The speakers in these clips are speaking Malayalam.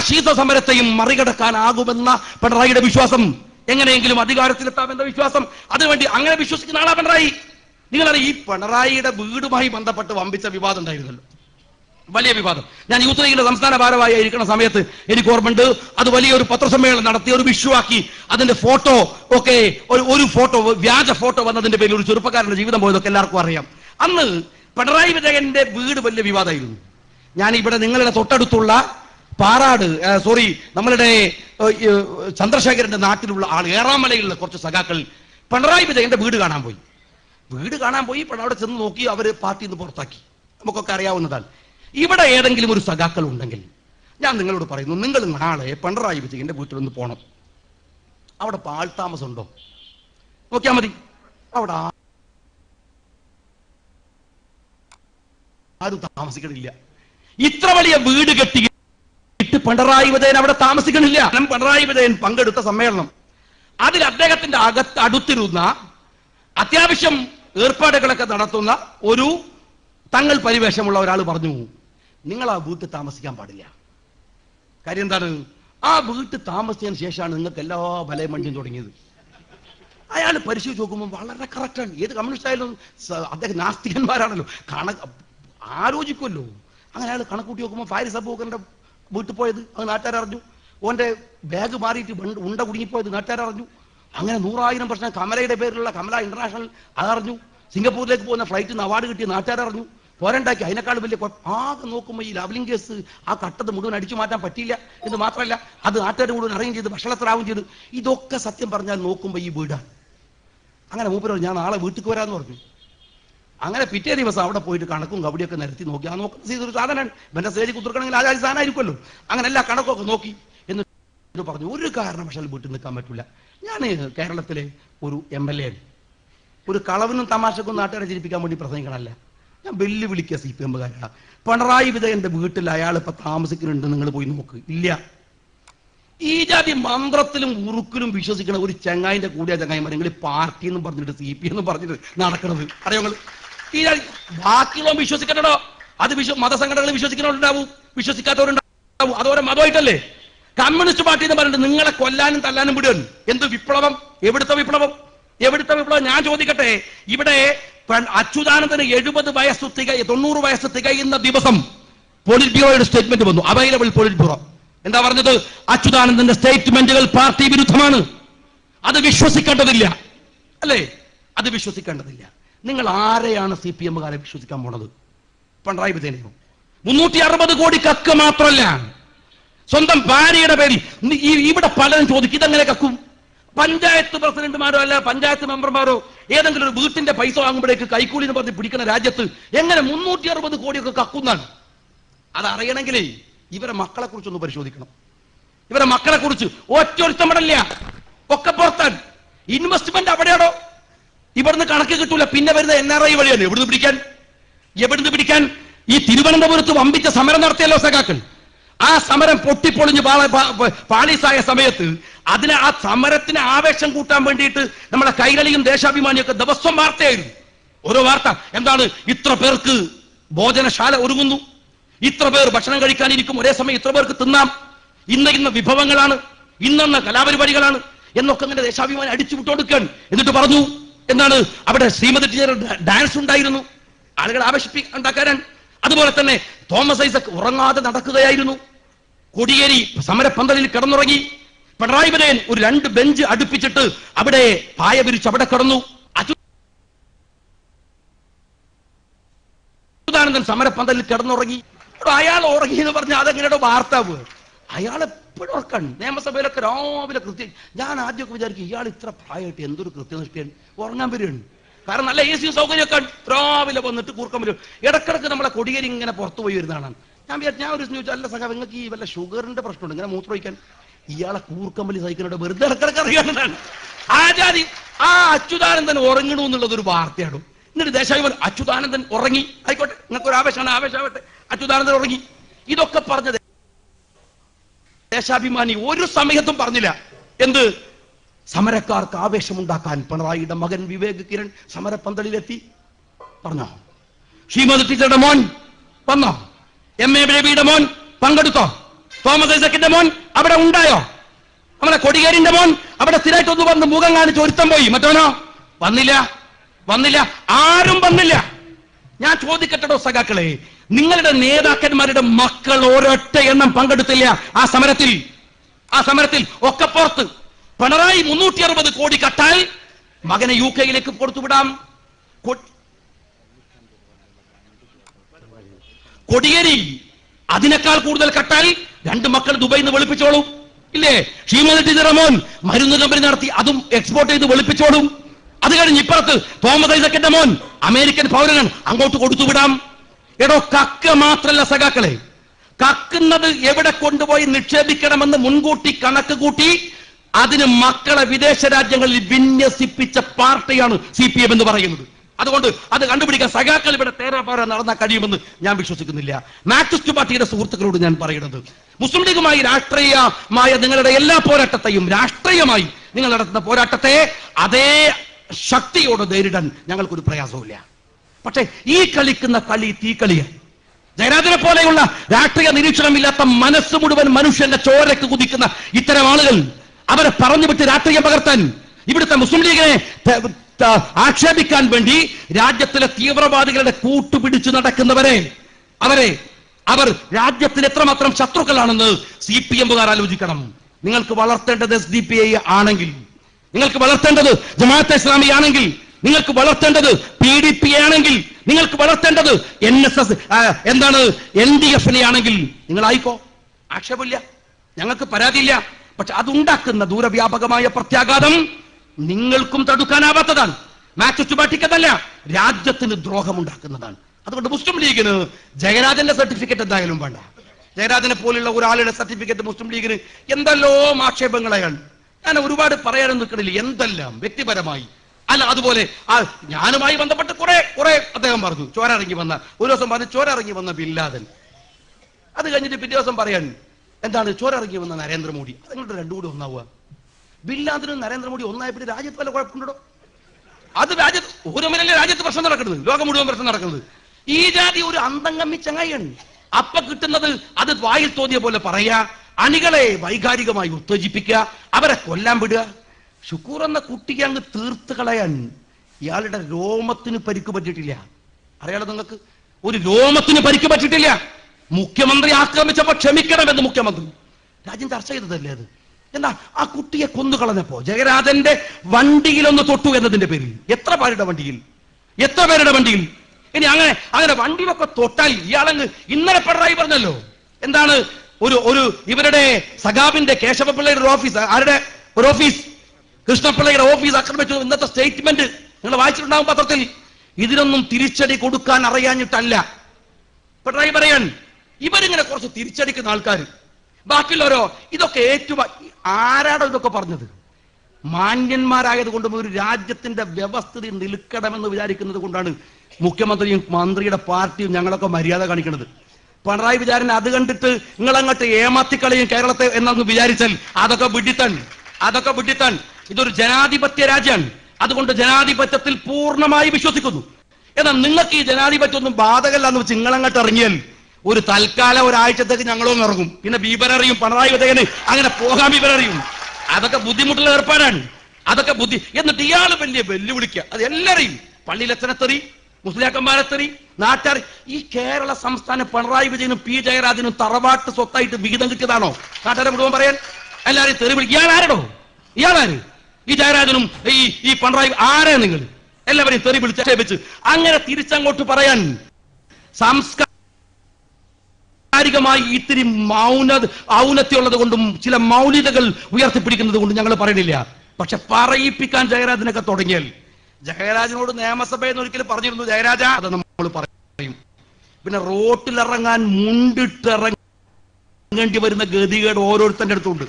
ശീത സമരത്തെയും മറികടക്കാനാകുമെന്ന പിണറായിയുടെ വിശ്വാസം. എങ്ങനെയെങ്കിലും അധികാരത്തിലെത്താമെന്ന വിശ്വാസം. അതിനുവേണ്ടി അങ്ങനെ വിശ്വസിക്കുന്ന ആളാ പിണറായി. നിങ്ങളറിയ ഈ പിണറായിയുടെ വീടുമായി ബന്ധപ്പെട്ട് വമ്പിച്ച വിവാദം ഉണ്ടായിരുന്നല്ലോ. വലിയ വിവാദം. ഞാൻ യൂത്ത് ലീഗിന്റെ സംസ്ഥാന ഭാരവാഹി ഇരിക്കുന്ന സമയത്ത് എനിക്ക് ഓർമ്മയുണ്ട്. അത് വലിയൊരു പത്രസമ്മേളനം നടത്തി ഒരു വിഷുവാക്കി അതിന്റെ ഫോട്ടോ ഒക്കെ ഒരു ഒരു ഫോട്ടോ വ്യാജ ഫോട്ടോ വന്നതിന്റെ പേരിൽ ഒരു ചെറുപ്പക്കാരന്റെ ജീവിതം പോയതൊക്കെ എല്ലാവർക്കും അറിയാം. അന്ന് പിണറായി വിജയന്റെ വീട് വലിയ വിവാദമായിരുന്നു. ഞാൻ ഇവിടെ നിങ്ങളുടെ തൊട്ടടുത്തുള്ള പാറാട് സോറി നമ്മളുടെ ചന്ദ്രശേഖരന്റെ നാട്ടിലുള്ള ആൾ ഏറാമലയിലുള്ള കുറച്ച് സഖാക്കൾ പിണറായി വിജയന്റെ വീട് കാണാൻ പോയി. വീട് കാണാൻ പോയി പിന്നെ അവിടെ ചെന്ന് നോക്കി അവർ പാർട്ടിയിൽ നിന്ന് പുറത്താക്കി. നമുക്കൊക്കെ അറിയാവുന്നതാണ്. ഇവിടെ ഏതെങ്കിലും ഒരു സഖാക്കൾ ഉണ്ടെങ്കിൽ ഞാൻ നിങ്ങളോട് പറയുന്നു നിങ്ങൾ നാളെ പിണറായി വിജയന്റെ വീട്ടിൽ വീട്ടിലൊന്ന് പോണം. അവിടെ പാൽ താമസം ഉണ്ടോ നോക്കിയാൽ മതി. അവിടെ ആരും താമസിക്കണില്ല. ഇത്ര വലിയ വീട് കെട്ടിയിട്ട് പിണറായി വിജയൻ അവിടെ താമസിക്കണില്ല. പിണറായി വിജയൻ പങ്കെടുത്ത സമ്മേളനം. അതിൽ അദ്ദേഹത്തിന്റെ അകത്ത് അടുത്തിരുന്ന അത്യാവശ്യം ഏർപ്പാടുകളൊക്കെ നടത്തുന്ന ഒരു തങ്ങൾ പരിവേഷമുള്ള ഒരാൾ പറഞ്ഞു നിങ്ങൾ ആ വീട്ടിൽ താമസിക്കാൻ പാടില്ല. കാര്യം എന്താണ്? ആ വീട്ടിൽ താമസിച്ചതിന് ശേഷമാണ് നിങ്ങൾക്ക് എല്ലാ ബലയും വണ്ടിയും തുടങ്ങിയത്. അയാൾ പരിശോധിച്ച് നോക്കുമ്പോൾ വളരെ കറക്റ്റാണ് ഏത് കമ്മ്യൂണിസ്റ്റ് ആയാലും അദ്ദേഹം നാസ്തികന്മാരാണല്ലോ. കണ ആലോചിക്കുമല്ലോ. അങ്ങനെ അയാൾ കണക്കൂട്ടി നോക്കുമ്പോൾ ഫാരിസ് അബൂക്കറിന്റെ വീട്ടിൽ പോയത് അത് നാട്ടുകാരറിഞ്ഞു. ഓന്റെ ബാഗ് മാറിയിട്ട് ഉണ്ട കുടുങ്ങിപ്പോയത് നാട്ടുകാരറിഞ്ഞു. അങ്ങനെ നൂറായിരം പ്രശ്നം കമലയുടെ പേരിലുള്ള കമല ഇന്റർനാഷണൽ അതറിഞ്ഞു. സിംഗപ്പൂരിലേക്ക് പോകുന്ന ഫ്ലൈറ്റിൽ നിന്ന് അവാർഡ് കിട്ടിയ നാട്ടുകാരറിഞ്ഞു. പോരണ്ടാക്കി. അതിനേക്കാൾ വലിയ. ആകെ നോക്കുമ്പോൾ ഈ ലവലിംഗ് കേസ് ആ കട്ടത് മുഴുവൻ അടിച്ചു മാറ്റാൻ പറ്റിയില്ല എന്ന് മാത്രമല്ല അത് നാട്ടുകാർ മുഴുവൻ അറിയും ചെയ്ത് ഭക്ഷണത്തിലാവും ചെയ്ത്. ഇതൊക്കെ സത്യം പറഞ്ഞാൽ നോക്കുമ്പോൾ ഈ വീടാണ്. അങ്ങനെ മൂപ്പര് ഞാൻ നാളെ വീട്ടിൽ വരാന്ന് പറഞ്ഞു. അങ്ങനെ പിറ്റേ ദിവസം അവിടെ പോയിട്ട് കണക്കും കബടിയൊക്കെ നിരത്തി നോക്കി. ആ നോക്കുന്ന ചെയ്തൊരു സാധനമാണ് ഇവന്റെ സ്റ്റേജിൽ കുത്തിർക്കണമെങ്കിൽ ആ ജാതി സാധനമായിരിക്കുമല്ലോ. അങ്ങനെ എല്ലാ കണക്കൊക്കെ നോക്കി. എന്ന് പറഞ്ഞു ഒരു കാരണവശാൽ വീട്ടിൽ നിൽക്കാൻ പറ്റില്ല ഞാൻ കേരളത്തിലെ ഒരു എം എൽ എ ഒരു കളവിനും തമാശക്കും നാട്ടുകാരെ ചിരിപ്പിക്കാൻ വേണ്ടി പ്രസംഗിക്കണമല്ല ഞാൻ വെല്ലുവിളിക്കുക സി പി എമ്മുകാരാ പിണറായി വിജയന്റെ വീട്ടിൽ അയാൾ ഇപ്പൊ താമസിക്കുന്നുണ്ട് നിങ്ങൾ പോയി നോക്ക്. ഇല്ല. ഈ ജാതി മന്ത്രത്തിലും ഉറുക്കിലും വിശ്വസിക്കുന്ന ഒരു ചങ്ങായിന്റെ കൂടിയ ചങ്ങായിമാർ നിങ്ങൾ പാർട്ടി എന്നും പറഞ്ഞിട്ട് സി പി എന്നും പറഞ്ഞിട്ട് നടക്കണത്. അറിയോ നിങ്ങൾ ഈ ജാതി ബാക്കിയുള്ള വിശ്വസിക്കണോ അത് വിശ്വ മതസംഘടനകൾ വിശ്വസിക്കുന്നവരുണ്ടാവും. വിശ്വസിക്കാത്തവരുണ്ടാവും. അതോടെ മതമായിട്ടല്ലേ? കമ്മ്യൂണിസ്റ്റ് പാർട്ടി എന്ന് പറഞ്ഞിട്ട് നിങ്ങളെ കൊല്ലാനും തല്ലാനും വിടുകയാണ് എന്ത് വിപ്ലവം? എവിടുത്തെ വിപ്ലവം? എവിടുത്തെ വിപ്ലവം? ഞാൻ ചോദിക്കട്ടെ. ഇവിടെ അച്യുതാനന്ദന് എഴുപത് വയസ്സ് തികയ തൊണ്ണൂറ് വയസ്സ് തികയുന്ന ദിവസം പോളിറ്റ് ബ്യൂറോയുടെ സ്റ്റേറ്റ്മെന്റ് വന്നു. അവൈലബിൾ പോളിറ്റ് ബ്യൂറോ എന്താ പറഞ്ഞത്? അച്യുതാനന്ദന്റെ സ്റ്റേറ്റ്മെന്റുകൾ പാർട്ടി വിരുദ്ധമാണ്. അത് വിശ്വസിക്കേണ്ടതില്ല. അല്ലേ? അത് വിശ്വസിക്കേണ്ടതില്ല. നിങ്ങൾ ആരെയാണ് സി പി എമ്മുകാരെ വിശ്വസിക്കാൻ പോണത്? പിണറായി വിജയനെയോ? മുന്നൂറ്റി അറുപത് കോടി കക്ക് മാത്രമല്ല സ്വന്തം ഭാര്യയുടെ പേരിൽ. ഇവിടെ പലരും ചോദിക്കും ഇതെങ്ങനെ കക്കും? പഞ്ചായത്ത് പ്രസിഡന്റുമാരോ അല്ല പഞ്ചായത്ത് മെമ്പർമാരോ ഏതെങ്കിലും ഒരു വീട്ടിന്റെ പൈസ വാങ്ങുമ്പോഴേക്ക് കൈക്കൂലി എന്ന് പറഞ്ഞ് പിടിക്കുന്ന രാജ്യത്ത് എങ്ങനെ മുന്നൂറ്റി അറുപത് കോടിയൊക്കെ കക്കുന്നാണ്? അതറിയണമെങ്കിലേ ഇവരെ മക്കളെ കുറിച്ചൊന്ന് പരിശോധിക്കണം. ഇവരെ മക്കളെ കുറിച്ച് ഒറ്റ ഒരുത്തമടല്ല ഒക്കെ പുറത്താൻ ഇൻവെസ്റ്റ്മെന്റ് അവിടെയാണോ? ഇവിടുന്ന് കണക്ക് കിട്ടൂല. പിന്നെ വരുന്ന എൻ ആർ ഐ വഴിയാണ്. എവിടുന്ന് പിടിക്കാൻ? എവിടുന്ന് പിടിക്കാൻ? ഈ തിരുവനന്തപുരത്ത് വമ്പിച്ച സമരം നടത്തിയല്ലോ സഖാക്കൾ. ആ സമരം പൊട്ടിപ്പൊളിഞ്ഞ് പാള- പാളീസായ സമയത്ത് അതിനെ ആ സമരത്തിന് ആവേശം കൂട്ടാൻ വേണ്ടിയിട്ട് നമ്മളെ കൈകളിയും ദേശാഭിമാനിയൊക്കെ ദിവസം വാർത്തയായിരുന്നു. ഓരോ വാർത്ത. എന്താണ്? ഇത്ര പേർക്ക് ഭോജനശാല ഒരുങ്ങുന്നു. ഇത്ര പേർ ഭക്ഷണം കഴിക്കാനിരിക്കും. ഒരേ സമയം ഇത്ര പേർക്ക് തിന്നാം. ഇന്ന ഇന്ന വിഭവങ്ങളാണ്. ഇന്നന്ന കലാപരിപാടികളാണ്. എന്നൊക്കെ അങ്ങനെ ദേശാഭിമാനി അടിച്ചു വിട്ടുകൊടുക്കാൻ എന്നിട്ട് പറഞ്ഞു എന്താണ് അവിടെ ശ്രീമതി ടീച്ചർ ഡാൻസ് ഉണ്ടായിരുന്നു. ആളുകൾ ആവേശിപ്പി ഉണ്ടാക്കാനാണ്. അതുപോലെ തന്നെ തോമസ് ഐസക് ഉറങ്ങാതെ നടക്കുകയായിരുന്നു. കൊടിയേരി സമരപ്പന്തലിൽ കിടന്നുറങ്ങി. പിണറായി വിജയൻ ഒരു രണ്ട് ബെഞ്ച് അടുപ്പിച്ചിട്ട് അവിടെ പായ വിരിച്ച് അവിടെ കിടന്നു. അച്യുതാനന്ദൻ സമരപ്പന്തലിൽ കിടന്നുറങ്ങി. അയാൾ ഉറങ്ങി എന്ന് പറഞ്ഞാൽ അതെങ്ങനെയോ വാർത്ത അയാൾ എപ്പോഴും ഉറക്കാണ്. നിയമസഭയിലൊക്കെ രാവിലെ കൃത്യം ഞാൻ ആദ്യമൊക്കെ വിചാരിക്കും ഇയാൾ ഇത്ര പ്രായമായിട്ട് എന്തൊരു കൃത്യനിഷ്ഠയാണ്. ഉറങ്ങാൻ വരികയാണ്. കാരണം നല്ല എ സി സൗകര്യമൊക്കെ. രാവിലെ വന്നിട്ട് കൂർക്കം വരും. ഇടക്കിടക്ക് നമ്മളെ കൊടിയേരി ഇങ്ങനെ പുറത്തു പോയി വരുന്നതാണ് ഞാൻ വിചാരിച്ചു ഞാൻ ഒരു ചോദിച്ചു അല്ല സഹാ നിങ്ങൾക്ക് ഈ വല്ല ഷുഗറിന്റെ പ്രശ്നമുണ്ട്? ഇങ്ങനെ മൂത്രമൊഴിക്കാൻ ഇയാളെ കൂർക്കമ്പലി സഹിക്കുന്നുണ്ട് വെറുതെ ഇടക്കിടക്ക് അറിയാനാണ് ആചാരി ആ അച്യുതാനന്ദൻ ഉറങ്ങണു എന്നുള്ളത് ഒരു വാർത്തയാണ് എന്നിട്ട് പറഞ്ഞു, അച്യുതാനന്ദൻ ഉറങ്ങി. ആയിക്കോട്ടെ നിങ്ങൾക്ക് ഒരു ആവേശമാണ് ആവേശമാവട്ടെ. അച്യുതാനന്ദൻ ഉറങ്ങി. ഇതൊക്കെ പറഞ്ഞത് ദേശാഭിമാനി ഒരു സമയത്തും പറഞ്ഞില്ല. എന്ത്? സമരക്കാർക്ക് ആവേശമുണ്ടാക്കാൻ പിണറായിയുടെ മകൻ വിവേക് കിരൺ സമരപ്പന്തലിലെത്തി. പറഞ്ഞോ? ശ്രീമതി ടീച്ചറുടെ മോൻ വന്നോ? എം എ ബേബിയുടെ മോൻ പങ്കെടുത്തോ? തോമസ് ഐസക്കിന്റെ മോൻ അവിടെ ഉണ്ടായോ? നമ്മളെ കൊടിയേരിന്റെ മോൻ അവിടെ സ്ഥിരമായിട്ട് ഒന്ന് വന്ന് മുഖം കാണിച്ച് ഒരുത്തം പോയി. മറ്റോനോ വന്നില്ല. വന്നില്ല. ആരും വന്നില്ല. ഞാൻ ചോദിക്കട്ടോ സഖാക്കളെ നിങ്ങളുടെ നേതാക്കന്മാരുടെ മക്കൾ ഒരൊറ്റ എണ്ണം പങ്കെടുത്തില്ല. ആ സമരത്തിൽ ആ സമരത്തിൽ ഒക്കെ പുറത്ത് പിണറായി മുന്നൂറ്റി അറുപത് കോടി കട്ടാൽ മകനെ യു കെയിലേക്ക് കൊടുത്തുവിടാം കൊടിയേരി അതിനേക്കാൾ കൂടുതൽ കട്ടാൽ രണ്ട് മക്കൾ ദുബൈയിൽ നിന്ന് വെളുപ്പിച്ചോളും. ഇല്ലേ? ഷീമതി റമോൻ മരുന്ന് കമ്പനി നടത്തി അതും എക്സ്പോർട്ട് ചെയ്ത് വെളുപ്പിച്ചോളും. അത് കഴിഞ്ഞ് ഇപ്പുറത്ത് തോമസ് ഐസക്കിന്റെ മോൻ അമേരിക്കൻ പൗരനൻ അങ്ങോട്ട് കൊടുത്തുവിടാം എടോ കക്ക മാത്രല്ല സഖാക്കളെ. കക്കുന്നത് എവിടെ കൊണ്ടുപോയി നിക്ഷേപിക്കണമെന്ന് മുൻകൂട്ടി കണക്ക് കൂട്ടി അതിന് മക്കളെ വിദേശ രാജ്യങ്ങളിൽ വിന്യസിപ്പിച്ച പാർട്ടിയാണ് സി പി എം എന്ന് പറയുന്നത്. അതുകൊണ്ട് അത് കണ്ടുപിടിക്കാൻ സഖാക്കൾ ഇവിടെ തേരാപാര നടന്നാൽ കഴിയുമെന്ന് ഞാൻ വിശ്വസിക്കുന്നില്ല. മാർക്സിസ്റ്റ് പാർട്ടിയുടെ സുഹൃത്തുക്കളോട് ഞാൻ പറയുന്നത് മുസ്ലിം ലീഗുമായി രാഷ്ട്രീയമായ നിങ്ങളുടെ എല്ലാ പോരാട്ടത്തെയും രാഷ്ട്രീയമായി നിങ്ങൾ നടത്തുന്ന പോരാട്ടത്തെ അതേ ശക്തിയോട് നേരിടാൻ ഞങ്ങൾക്കൊരു പ്രയാസമില്ല പക്ഷേ ഈ കളിക്കുന്ന കളി തീക്കളിയാണ് ജയരാജനെ പോലെയുള്ള രാഷ്ട്രീയ നിരീക്ഷണമില്ലാത്ത മനസ്സ് മുഴുവൻ മനുഷ്യന്റെ ചോരക്ക് കുതിക്കുന്ന ഇത്തരം ആളുകൾ അവരെ പറഞ്ഞു വിട്ട് രാഷ്ട്രീയം പകർത്താൻ ഇവിടുത്തെ മുസ്ലിം ലീഗിനെ ആക്ഷേപിക്കാൻ വേണ്ടി രാജ്യത്തിലെ തീവ്രവാദികളുടെ കൂട്ടുപിടിച്ചു നടക്കുന്നവരെ അവരെ അവർ രാജ്യത്തിന് എത്രമാത്രം ശത്രുക്കളാണെന്ന് സി പി എമ്മുകാർ ആലോചിക്കണം. നിങ്ങൾക്ക് വളർത്തേണ്ടത് എസ് ഡി പി ഐ ആണെങ്കിൽ നിങ്ങൾക്ക് വളർത്തേണ്ടത് ജമാഅത്തെ ഇസ്ലാമിയാണെങ്കിൽ നിങ്ങൾക്ക് വളർത്തേണ്ടത് പി ഡി പി ആണെങ്കിൽ നിങ്ങൾക്ക് വളർത്തേണ്ടത് എൻ എസ് എസ് എന്താണ് എൻ ഡി എഫിനെ ആണെങ്കിൽ നിങ്ങൾ ആയിക്കോ. ആക്ഷേപമില്ല. ഞങ്ങൾക്ക് പരാതിയില്ല. പക്ഷെ അതുണ്ടാക്കുന്ന ദൂരവ്യാപകമായ പ്രത്യാഘാതം നിങ്ങൾക്കും തടുക്കാനാവാത്തതാണ്. മാച്ച് ചുറ്റുപാട്ടിക്കതല്ല രാജ്യത്തിന് ദ്രോഹമുണ്ടാക്കുന്നതാണ്. അതുകൊണ്ട് മുസ്ലിം ലീഗിന് ജയരാജന്റെ സർട്ടിഫിക്കറ്റ് എന്തായാലും വേണ്ട. ജയരാജനെ പോലുള്ള ഒരാളുടെ സർട്ടിഫിക്കറ്റ് മുസ്ലിം ലീഗിന് എന്തെല്ലോ ആക്ഷേപങ്ങളെയാണ് ഞാൻ ഒരുപാട് പറയാനൊന്നും നിൽക്കണില്ല. എന്തെല്ലാം? വ്യക്തിപരമായി. അല്ല അതുപോലെ ആ ഞാനുമായി ബന്ധപ്പെട്ട് കുറെ കുറെ അദ്ദേഹം പറഞ്ഞു. ചോര ഇറങ്ങി വന്ന ഒരു ദിവസം പറഞ്ഞു ചോര ഇറങ്ങി വന്ന ബില്ലാദൻ അത് കഴിഞ്ഞിട്ട് പിറ്റേ ദിവസം പറയാൻ എന്താണ് ചോര ഇറങ്ങി വന്ന നരേന്ദ്രമോദി? അത് നിങ്ങളുടെ രണ്ടും കൂടി ഒന്നാവുക. ബില്ലാതനും നരേന്ദ്രമോദി ഒന്നായപ്പോൾ രാജ്യത്ത് വല്ല കുഴപ്പമുണ്ടോ? അത് രാജ്യത്ത് ഒരു മിനല്ലേ രാജ്യത്ത് പ്രശ്നം നടക്കുന്നത്. ലോകം മുഴുവൻ പ്രശ്നം നടക്കുന്നത്. ഈ ജാതി ഒരു അന്തംഗമ്മി ചങ്ങായിയാണ് അപ്പൊ കിട്ടുന്നത് അത് വായിൽ തോന്നിയ പോലെ പറയാ. അണികളെ വൈകാരികമായി ഉത്തേജിപ്പിക്കുക അവരെ കൊല്ലാൻ വിടുക. ഷുക്കൂർ എന്ന കുട്ടിക്ക് അങ്ങ് തീർത്ത് കളയാൻ ഇയാളുടെ രോമത്തിന് പരിക്ക് പറ്റിയിട്ടില്ല. അറിയാലോ നിങ്ങൾക്ക്? ഒരു രോമത്തിന് പരിക്ക് പറ്റിയിട്ടില്ല. മുഖ്യമന്ത്രി ആക്രമിച്ചപ്പോ ക്ഷമിക്കണമെന്ന് മുഖ്യമന്ത്രി. രാജ്യം ചർച്ച ചെയ്തതല്ലേ അത്? എന്താ ആ കുട്ടിയെ കൊന്നുകളഞ്ഞപ്പോ ജയരാജന്റെ വണ്ടിയിലൊന്ന് തൊട്ടു എന്നതിന്റെ പേരിൽ. എത്ര പേരുടെ വണ്ടിയിൽ? എത്ര പേരുടെ വണ്ടിയിൽ? ഇനി അങ്ങനെ അങ്ങനെ വണ്ടിയിലൊക്കെ തൊട്ടാൽ ഇയാളങ്ങ് ഇന്നലെ പിണറായി പറഞ്ഞല്ലോ. എന്താണ്? ഒരു ഒരു ഇവരുടെ സഖാബിന്റെ കേശവപിള്ളയുടെ ഒരു ഓഫീസ് ആരുടെ? ഒരു ഓഫീസ് കൃഷ്ണപിള്ളയുടെ ഓഫീസ് ആക്രമിച്ചു. ഇന്നത്തെ സ്റ്റേറ്റ്മെന്റ് നിങ്ങൾ വായിച്ചിട്ടുണ്ടാവും പത്രത്തിൽ. ഇതിനൊന്നും തിരിച്ചടി കൊടുക്കാൻ അറിയാഞ്ഞിട്ടല്ല. പിണറായി ഇവരിങ്ങനെ കുറച്ച് തിരിച്ചടിക്കുന്ന ആൾക്കാർ ബാക്കിയുള്ളവരോ ഇതൊക്കെ ഏറ്റവും ആരാടോ ഇതൊക്കെ പറഞ്ഞത്? മാന്യന്മാരായത് കൊണ്ടും ഒരു രാജ്യത്തിന്റെ വ്യവസ്ഥിതി നിൽക്കണമെന്ന് വിചാരിക്കുന്നത് കൊണ്ടാണ് മുഖ്യമന്ത്രിയും മന്ത്രിയുടെ പാർട്ടിയും ഞങ്ങളൊക്കെ മര്യാദ കാണിക്കുന്നത്. പിണറായി വിചാരൻ അത് കണ്ടിട്ട് നിങ്ങൾ അങ്ങോട്ട് ഏമാത്തിക്കളയും കേരളത്തെ എന്നൊന്ന് വിചാരിച്ചാൽ അതൊക്കെ വിഡിത്തൻ അതൊക്കെ വിഡിത്തൻ. ഇതൊരു ജനാധിപത്യ രാജ്യമാണ് അതുകൊണ്ട് ജനാധിപത്യത്തിൽ പൂർണമായി വിശ്വസിക്കുന്നു. എന്നാൽ നിങ്ങൾക്ക് ഈ ജനാധിപത്യം ഒന്നും ബാധകല്ല എന്ന് വെച്ച് നിങ്ങളങ്ങോട്ട് ഇറങ്ങിയാൽ ഒരു തൽക്കാലം ഒരാഴ്ചത്തേക്ക് ഞങ്ങളൊന്നും ഇറങ്ങും. പിന്നെ ബീബരറിയും പിണറായി വിജയന് അങ്ങനെ പോകാൻ ബീബരറിയും. അതൊക്കെ ബുദ്ധിമുട്ടുള്ള ഏർപ്പാടാണ്. അതൊക്കെ ബുദ്ധി എന്നിട്ട് ഇയാൾ വലിയ വെല്ലുവിളിക്കുക അത് എല്ലാരെയും പള്ളിയിലെത്തനത്തെറി മുസ്ലിയാക്കന്മാരെത്തെറി നാട്ടാർ ഈ കേരള സംസ്ഥാന പിണറായി വിജയനും പി ജയരാജനും തറവാട്ട് സ്വത്തായിട്ട് വിഹിതം കിട്ടിയതാണോ? നാട്ടുകാരെ മുഴുവൻ പറയാൻ. എല്ലാരെയും തെറി വിളിക്കും. ഇയാൾ ആരടോ? ഇയാളാര് ഈ ജയരാജനും ഈ ഈ പിണറായി ആരാ നിങ്ങൾ? എല്ലാവരെയും തെറി വിളിച്ച് അങ്ങനെ തിരിച്ചങ്ങോട്ട് പറയാൻ സംസ്കാരികമായി ഇത്തിരി മൗന ഔന്നത്യുള്ളത് കൊണ്ടും ചില മൗലികതകൾ ഉയർത്തിപ്പിടിക്കുന്നത് കൊണ്ടും ഞങ്ങൾ പറയണില്ല. പക്ഷെ പറയിപ്പിക്കാൻ ജയരാജനൊക്കെ തുടങ്ങിയാൽ ജയരാജനോട് നിയമസഭയിൽ നിന്ന് ഒരിക്കലും പറഞ്ഞിരുന്നു ജയരാജ അത് നമ്മൾ പറയും. പിന്നെ റോട്ടിലിറങ്ങാൻ മുണ്ടിട്ടിറങ്ങേണ്ടി വരുന്ന ഗതികേട് ഓരോരുത്തരുടെ അടുത്തുണ്ട്.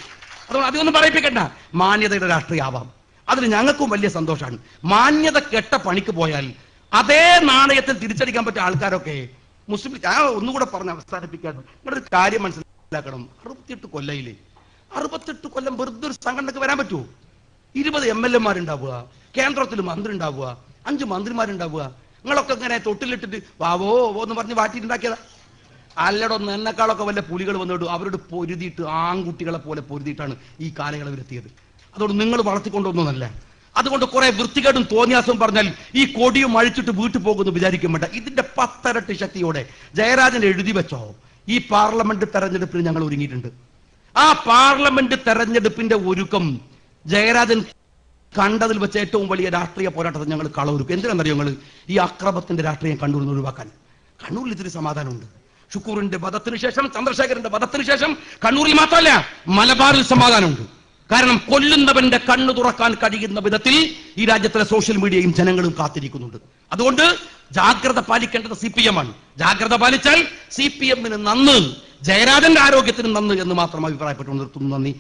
അതുകൊണ്ട് അതൊന്നും പറയിപ്പിക്കണ്ട. മാന്യതയുടെ രാഷ്ട്രീയമാവാം അതിന് ഞങ്ങൾക്കും വലിയ സന്തോഷമാണ് മാന്യത കെട്ട പണിക്ക് പോയാൽ അതേ നാണയത്തിൽ തിരിച്ചടിക്കാൻ പറ്റിയ ആൾക്കാരൊക്കെ മുസ്ലിം ഞാൻ ഒന്നുകൂടെ പറഞ്ഞ് അവസാനിപ്പിക്കാൻ നിങ്ങളൊരു കാര്യം മനസ്സിലാക്കണം. അറുപത്തിയെട്ട് കൊല്ലയിലെ അറുപത്തെട്ട് കൊല്ലം വെറുതെ ഒരു സംഘടനക്ക് വരാൻ പറ്റുമോ? ഇരുപത് എം എൽ എമാരുണ്ടാവുക കേന്ദ്രത്തിൽ മന്ത്രി ഉണ്ടാവുക അഞ്ച് മന്ത്രിമാരുണ്ടാവുക നിങ്ങളൊക്കെ ഇങ്ങനെ തൊട്ടിലിട്ടിട്ട് വാവോ എന്ന് പറഞ്ഞ് വാറ്റിട്ടുണ്ടാക്കിയതാ അല്ലടോ എന്നെക്കാളൊക്കെ വല്ല പുലികൾ വന്നിട്ട് അവരോട് പൊരുതിയിട്ട് ആൺകുട്ടികളെ പോലെ പൊരുതിയിട്ടാണ് ഈ കാലയളവിലെത്തിയത് അതുകൊണ്ട് നിങ്ങൾ വളർത്തിക്കൊണ്ടുവന്നതല്ല. അതുകൊണ്ട് കുറെ വൃത്തികേടും തോന്നിയാസവും പറഞ്ഞാൽ ഈ കൊടിയും അഴിച്ചിട്ട് വീട്ടിൽ പോകുന്നു വിചാരിക്കും വേണ്ട. ഇതിന്റെ പത്തരട്ടി ശക്തിയോടെ ജയരാജൻ എഴുതി വെച്ചോ. ഈ പാർലമെന്റ് തെരഞ്ഞെടുപ്പിന് ഞങ്ങൾ ഒരുങ്ങിയിട്ടുണ്ട്. ആ പാർലമെന്റ് തെരഞ്ഞെടുപ്പിന്റെ ഒരുക്കം ജയരാജൻ കണ്ടതിൽ വെച്ച് ഏറ്റവും വലിയ രാഷ്ട്രീയ പോരാട്ടത്തിൽ ഞങ്ങൾ കളവൊരുക്കും. എന്തിനാണെന്നറിയോ ഞങ്ങൾ ഈ അക്രമത്തിന്റെ രാഷ്ട്രീയം കണ്ണൂരിൽ നിന്ന് ഒഴിവാക്കാൻ. കണ്ണൂരിൽ ഇത്തിരി സമാധാനമുണ്ട്. ഷുക്കൂറിന്റെ വധത്തിന് ശേഷം ചന്ദ്രശേഖരന്റെ വധത്തിന് ശേഷം കണ്ണൂരിൽ മാത്രമല്ല മലബാറിൽ സമാധാനമുണ്ട്. കാരണം കൊല്ലുന്നവന്റെ കണ്ണു തുറക്കാൻ കഴിയുന്ന വിധത്തിൽ ഈ രാജ്യത്തിലെ സോഷ്യൽ മീഡിയയും ജനങ്ങളും കാത്തിരിക്കുന്നുണ്ട്. അതുകൊണ്ട് ജാഗ്രത പാലിക്കേണ്ടത് സി പി എം ആണ്. ജാഗ്രത പാലിച്ചാൽ സി പി എമ്മിന് നന്ന് ജയരാജന്റെ ആരോഗ്യത്തിന് നന്ന് എന്ന് മാത്രം അഭിപ്രായപ്പെട്ടു നിർത്തുന്നു. നന്ദി.